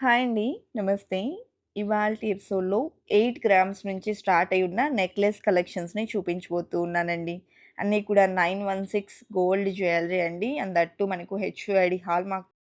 Hi అండి. నమస్తే. ఇవాళ ఎపిసోడ్‌లో ఎయిట్ గ్రామ్స్ నుంచి స్టార్ట్ అయి ఉన్న నెక్లెస్ కలెక్షన్స్‌ని చూపించబోతూ ఉన్నానండి. అన్నీ కూడా 916 గోల్డ్ జ్యువెలరీ అండి. అండ్ దట్టు మనకు హెచ్యుఐడి హాల్‌మార్క్ కొత్త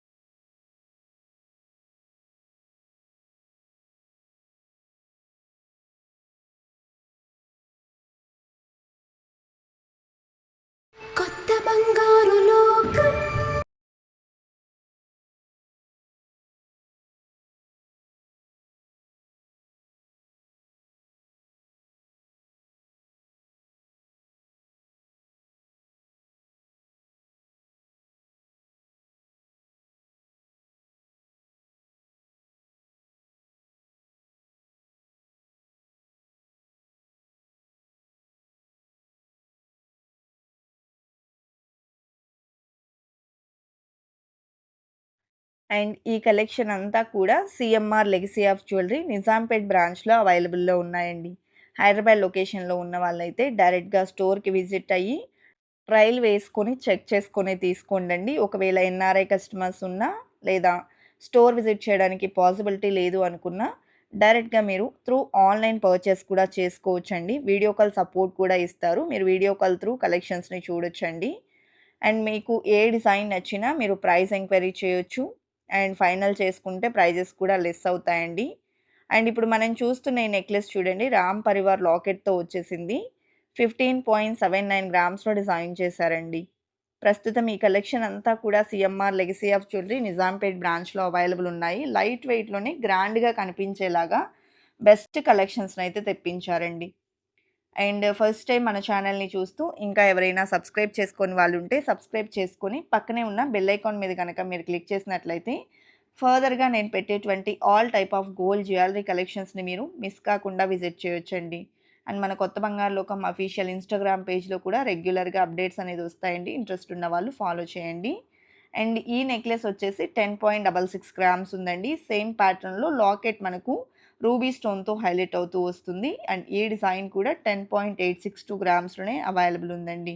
అండ్ ఈ కలెక్షన్ అంతా కూడా CMR legacy of jewellery Nizampet బ్రాంచ్‌లో అవైలబుల్‌లో ఉన్నాయండి. హైదరాబాద్ లొకేషన్‌లో ఉన్న వాళ్ళైతే డైరెక్ట్‌గా స్టోర్‌కి విజిట్ అయ్యి ట్రయల్ వేసుకొని చెక్ చేసుకొని తీసుకోండండి. ఒకవేళ ఎన్ఆర్ఐ కస్టమర్స్ ఉన్నా లేదా స్టోర్ విజిట్ చేయడానికి పాసిబిలిటీ లేదు అనుకున్నా డైరెక్ట్‌గా మీరు త్రూ ఆన్‌లైన్ పర్చేస్ కూడా చేసుకోవచ్చండి. వీడియో కాల్ సపోర్ట్ కూడా ఇస్తారు. మీరు వీడియో కాల్ త్రూ కలెక్షన్స్‌ని చూడొచ్చండి. అండ్ మీకు ఏ డిజైన్ నచ్చినా మీరు ప్రైస్ ఎంక్వైరీ చేయొచ్చు. అండ్ ఫైనల్ చేసుకుంటే ప్రైజెస్ కూడా లెస్ అవుతాయండి. అండ్ ఇప్పుడు మనం చూస్తున్న ఈ నెక్లెస్ చూడండి రామ్ పరివార్ లాకెట్‌తో వచ్చేసింది. 15.79 గ్రామ్స్‌లో డిజైన్ చేశారండి. ప్రస్తుతం ఈ కలెక్షన్ అంతా కూడా CMR legacy of jewellery Nizampet బ్రాంచ్‌లో అవైలబుల్ ఉన్నాయి. లైట్ వెయిట్‌లోనే గ్రాండ్‌గా కనిపించేలాగా బెస్ట్ కలెక్షన్స్‌ని అయితే తెప్పించారండి. అండ్ ఫస్ట్ టైం మన ఛానల్‌ని చూస్తూ ఇంకా ఎవరైనా సబ్స్క్రైబ్ చేసుకొని వాళ్ళు ఉంటే సబ్స్క్రైబ్ చేసుకొని పక్కనే ఉన్న బెల్ ఐకాన్ మీద కనుక మీరు క్లిక్ చేసినట్లయితే ఫర్దర్‌గా నేను పెట్టేటువంటి all type of gold jewellery కలెక్షన్స్‌ని మీరు మిస్ కాకుండా విజిట్ చేయొచ్చండి. అండ్ మన కొత్త బంగారు లోకం అఫీషియల్ ఇన్‌స్టాగ్రామ్ పేజ్‌లో కూడా రెగ్యులర్‌గా అప్డేట్స్ అనేది వస్తాయండి. ఇంట్రెస్ట్ ఉన్న వాళ్ళు ఫాలో చేయండి. అండ్ ఈ నెక్లెస్ వచ్చేసి 10.66 గ్రామ్స్ ఉందండి. సేమ్ ప్యాటర్న్‌లో లాకెట్ మనకు రూబీ స్టోన్‌తో హైలైట్ అవుతూ వస్తుంది. అండ్ ఈ డిజైన్ కూడా 10.862 గ్రామ్స్‌లోనే అవైలబుల్ ఉందండి.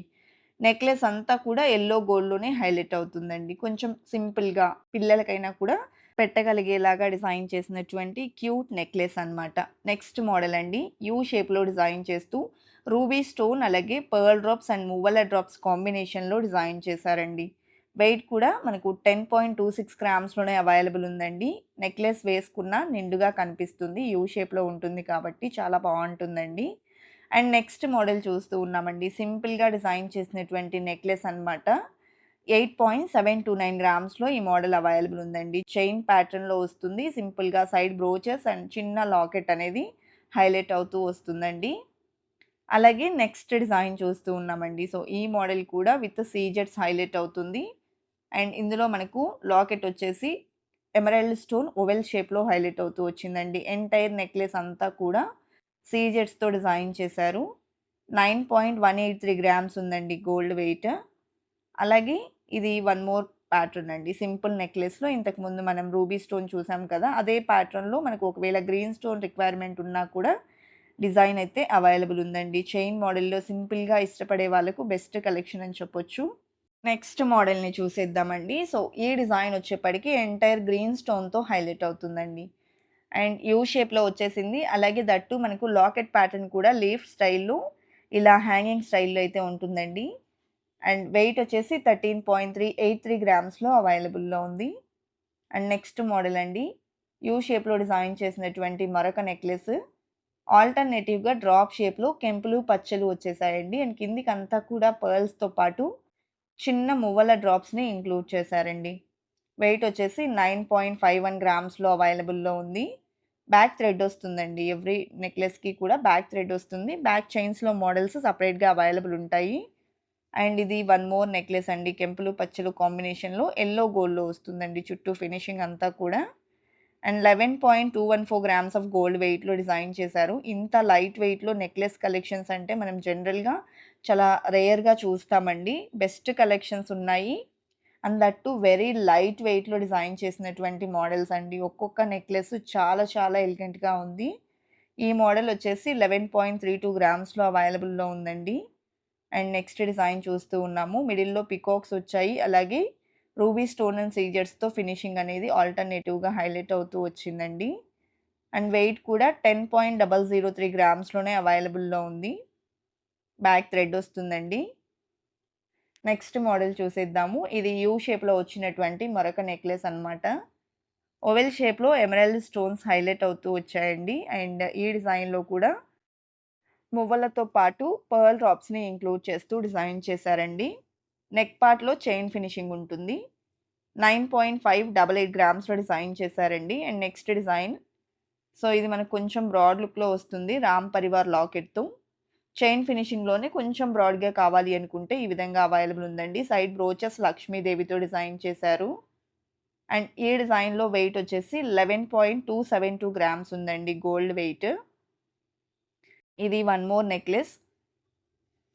నెక్లెస్ అంతా కూడా ఎల్లో గోల్డ్‌లోనే హైలైట్ అవుతుందండి. కొంచెం సింపుల్‌గా పిల్లలకైనా కూడా పెట్టగలిగేలాగా డిజైన్ చేసినటువంటి క్యూట్ నెక్లెస్ అనమాట. నెక్స్ట్ మోడల్ అండి. యూ షేప్‌లో డిజైన్ చేస్తూ రూబీ స్టోన్ అలాగే పర్ల్ డ్రాప్స్ అండ్ మువ్వల డ్రాప్స్ కాంబినేషన్‌లో డిజైన్ చేశారండి. వెయిట్ కూడా మనకు 10.26 గ్రామ్స్‌లోనే అవైలబుల్ ఉందండి. నెక్లెస్ వేసుకున్న నిండుగా కనిపిస్తుంది. యూ షేప్‌లో ఉంటుంది కాబట్టి చాలా బాగుంటుందండి అండ్ నెక్స్ట్ మోడల్ చూస్తూ ఉన్నామండి. సింపుల్‌గా డిజైన్ చేసినటువంటి నెక్లెస్ అనమాట. 8.729 గ్రామ్స్‌లో ఈ మోడల్ అవైలబుల్ ఉందండి. చైన్ ప్యాటర్న్‌లో వస్తుంది. సింపుల్‌గా సైడ్ బ్రోచెస్ అండ్ చిన్న లాకెట్ అనేది హైలైట్ అవుతూ వస్తుందండి. అలాగే నెక్స్ట్ డిజైన్ చూస్తూ ఉన్నామండి. సో ఈ మోడల్ కూడా విత్ సీజెట్స్ హైలైట్ అవుతుంది. అండ్ ఇందులో మనకు లాకెట్ వచ్చేసి ఎమరాల్డ్ స్టోన్ ఓవెల్ షేప్‌లో హైలైట్ అవుతూ వచ్చిందండి. ఎంటైర్ నెక్లెస్ అంతా కూడా సీజెట్స్‌తో డిజైన్ చేశారు. 9.183 గ్రామ్స్ ఉందండి గోల్డ్ వెయిట్. అలాగే ఇది వన్ మోర్ ప్యాటర్న్ అండి. సింపుల్ నెక్లెస్‌లో ఇంతకుముందు మనం రూబీ స్టోన్ చూసాం కదా! అదే ప్యాటర్న్‌లో మనకు ఒకవేళ గ్రీన్ స్టోన్ రిక్వైర్మెంట్ ఉన్నా కూడా డిజైన్ అయితే అవైలబుల్ ఉందండి. చైన్ మోడల్‌లో సింపుల్‌గా ఇష్టపడే వాళ్ళకు బెస్ట్ కలెక్షన్ అని చెప్పొచ్చు. నెక్స్ట్ మోడల్‌ని చూసేద్దామండి. సో ఈ డిజైన్ వచ్చేప్పటికి ఎంటైర్ గ్రీన్ స్టోన్‌తో హైలైట్ అవుతుందండి. అండ్ యూ షేప్‌లో వచ్చేసింది. అలాగే దట్టు మనకు లాకెట్ ప్యాటర్న్ కూడా లీఫ్ స్టైల్‌లో ఇలా హ్యాంగింగ్ స్టైల్‌లో అయితే ఉంటుందండి. అండ్ వెయిట్ వచ్చేసి 13.383 గ్రామ్స్‌లో అవైలబుల్‌లో ఉంది. అండ్ నెక్స్ట్ మోడల్ అండి. యూ షేప్‌లో డిజైన్ చేసినటువంటి మరొక నెక్లెస్. ఆల్టర్‌నేటివ్‌గా డ్రాప్ షేప్‌లో కెంపులు, పచ్చలు వచ్చేసాయండి. అండ్ కిందికంతా కూడా పర్ల్స్‌తో పాటు చిన్న మువ్వల డ్రాప్స్‌ని ఇంక్లూడ్ చేశారండి. వెయిట్ వచ్చేసి 9.51 గ్రామ్స్‌లో అవైలబుల్‌లో ఉంది. బ్యాక్ థ్రెడ్ వస్తుందండి. ఎవ్రీ నెక్లెస్‌కి కూడా బ్యాక్ థ్రెడ్ వస్తుంది. బ్యాక్ చైన్స్‌లో మోడల్స్ సపరేట్గా అవైలబుల్ ఉంటాయి. అండ్ ఇది వన్ మోర్ నెక్లెస్ అండి. కెంపులు, పచ్చలు కాంబినేషన్‌లో ఎల్లో గోల్డ్‌లో వస్తుందండి. చుట్టూ ఫినిషింగ్ అంతా కూడా. అండ్ 11.214 గ్రామ్స్ ఆఫ్ గోల్డ్ వెయిట్‌లో డిజైన్ చేశారు. ఇంత లైట్ వెయిట్‌లో నెక్లెస్ కలెక్షన్స్ అంటే మనం జనరల్‌గా చాలా రేయర్గా చూస్తామండి. బెస్ట్ కలెక్షన్స్ ఉన్నాయి. అండ్ దట్టు వెరీ లైట్ వెయిట్‌లో డిజైన్ చేసినటువంటి మోడల్స్ అండి. ఒక్కొక్క నెక్లెస్ చాలా చాలా ఎలిగెంట్‌గా ఉంది. ఈ మోడల్ వచ్చేసి 11.32 గ్రామ్స్‌లో అవైలబుల్‌లో ఉందండి. అండ్ నెక్స్ట్ డిజైన్ చూస్తూ ఉన్నాము. మిడిల్‌లో పికాక్స్ వచ్చాయి. అలాగే రూబీ స్టోన్ అండ్ సీజర్స్‌తో ఫినిషింగ్ అనేది ఆల్టర్‌నేటివ్‌గా హైలైట్ అవుతూ వచ్చిందండి. అండ్ వెయిట్ కూడా 10.003 గ్రామ్స్‌లోనే అవైలబుల్‌లో ఉంది. బ్యాక్ థ్రెడ్ వస్తుందండి. నెక్స్ట్ మోడల్ చూసేద్దాము. ఇది యూ షేప్‌లో వచ్చినటువంటి మరొక నెక్లెస్ అన్నమాట. ఓవెల్ షేప్‌లో ఎమరాల్డ్ స్టోన్స్ హైలైట్ అవుతూ వచ్చాయండి. అండ్ ఈ డిజైన్‌లో కూడా మువ్వలతో పాటు పర్ల్ డ్రాప్స్‌ని ఇంక్లూడ్ చేస్తూ డిజైన్ చేశారండి. నెక్ పార్ట్‌లో చైన్ ఫినిషింగ్ ఉంటుంది. 9.588 గ్రామ్స్‌లో డిజైన్ చేశారండి. అండ్ నెక్స్ట్ డిజైన్ సో, ఇది మనకు కొంచెం బ్రాడ్ లుక్‌లో వస్తుంది. రామ్ పరివార్ లాకెట్‌తో. చైన్ ఫినిషింగ్‌లోనే కొంచెం బ్రాడ్‌గా కావాలి అనుకుంటే ఈ విధంగా అవైలబుల్ ఉందండి. సైడ్ బ్రోచెస్ లక్ష్మీదేవితో డిజైన్ చేశారు. అండ్ ఈ డిజైన్‌లో వెయిట్ వచ్చేసి 11.272 గ్రామ్స్ ఉందండి గోల్డ్ వెయిట్. ఇది one more necklace.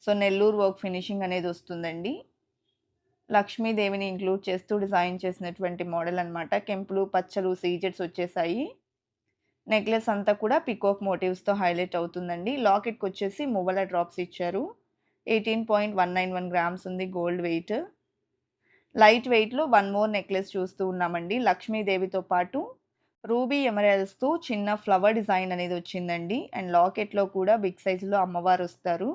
So, Nellore work finishing అనేది వస్తుందండి. లక్ష్మీదేవిని ఇంక్లూడ్ చేస్తూ డిజైన్ చేసినటువంటి మోడల్ అనమాట కెంపులు, పచ్చలు, సీజెట్స్ వచ్చేసాయి. నెక్లెస్ అంతా కూడా పికోక్ మోటివ్స్‌తో హైలైట్ అవుతుందండి. లాకెట్కి వచ్చేసి మువ్వల డ్రాప్స్ ఇచ్చారు. 18.191 గ్రామ్స్ ఉంది గోల్డ్ వెయిట్. లైట్ వెయిట్‌లో వన్ మోర్ నెక్లెస్ చూస్తూ ఉన్నామండి. లక్ష్మీదేవితో పాటు రూబీ ఎమరాల్డ్స్‌తో చిన్న ఫ్లవర్ డిజైన్ అనేది వచ్చిందండి. అండ్ లాకెట్‌లో కూడా బిగ్ సైజ్‌లో అమ్మవారు వస్తారు.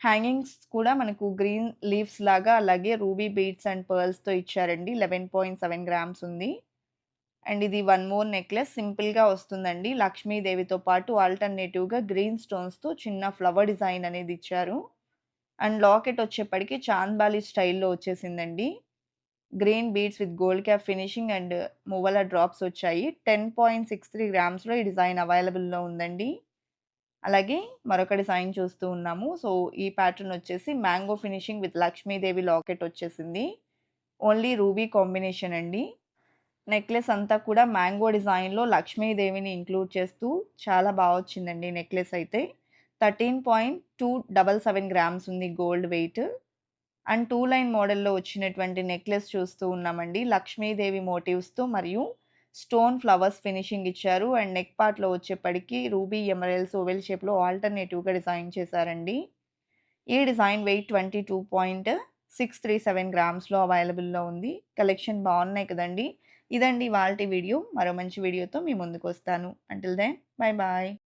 హ్యాంగింగ్స్ కూడా మనకు గ్రీన్ లీవ్స్ లాగా అలాగే రూబీ బీడ్స్ అండ్ పర్ల్స్‌తో ఇచ్చారండి. 11.7 గ్రామ్స్ ఉంది. అండ్ ఇది వన్ మోర్ నెక్లెస్ సింపుల్‌గా వస్తుందండి. లక్ష్మీదేవితో పాటు ఆల్టర్‌నేటివ్‌గా గ్రీన్ స్టోన్స్‌తో చిన్న ఫ్లవర్ డిజైన్ అనేది ఇచ్చారు. అండ్ లాకెట్ వచ్చేప్పటికి చాంద్బాలి స్టైల్‌లో వచ్చేసిందండి. Green beads with gold cap finishing and మువల drops వచ్చాయి. 10.63 గ్రామ్స్‌లో ఈ డిజైన్ అవైలబుల్‌లో ఉందండి. అలాగే మరొక డిజైన్ చూస్తూ ఉన్నాము. సో, ఈ ప్యాటర్న్ వచ్చేసి mango finishing with Lakshmidevi locket వచ్చేసింది. ఓన్లీ రూబీ కాంబినేషన్ అండి. నెక్లెస్ అంతా కూడా మ్యాంగో డిజైన్‌లో లక్ష్మీదేవిని ఇంక్లూడ్ చేస్తూ చాలా బాగా వచ్చిందండి నెక్లెస్ అయితే. 13.277 గ్రామ్స్ ఉంది gold weight. And two line మోడల్‌లో వచ్చినటువంటి నెక్లెస్ చూస్తూ ఉన్నామండి. లక్ష్మీదేవి మోటివ్స్‌తో మరియు స్టోన్ ఫ్లవర్స్ ఫినిషింగ్ ఇచ్చారు. అండ్ నెక్ పార్ట్‌లో వచ్చేప్పటికి రూబీ ఎమరల్స్ ఓవెల్ షేప్‌లో ఆల్టర్‌నేటివ్‌గా డిజైన్ చేశారండి. ఈ డిజైన్ వెయిట్ 22.637 గ్రామ్స్‌లో అవైలబుల్‌లో ఉంది. కలెక్షన్ బాగున్నాయి కదండీ! ఇదండి వాళ్ళ వీడియో. మరో మంచి వీడియోతో మీ ముందుకొస్తాను. Until then bye bye.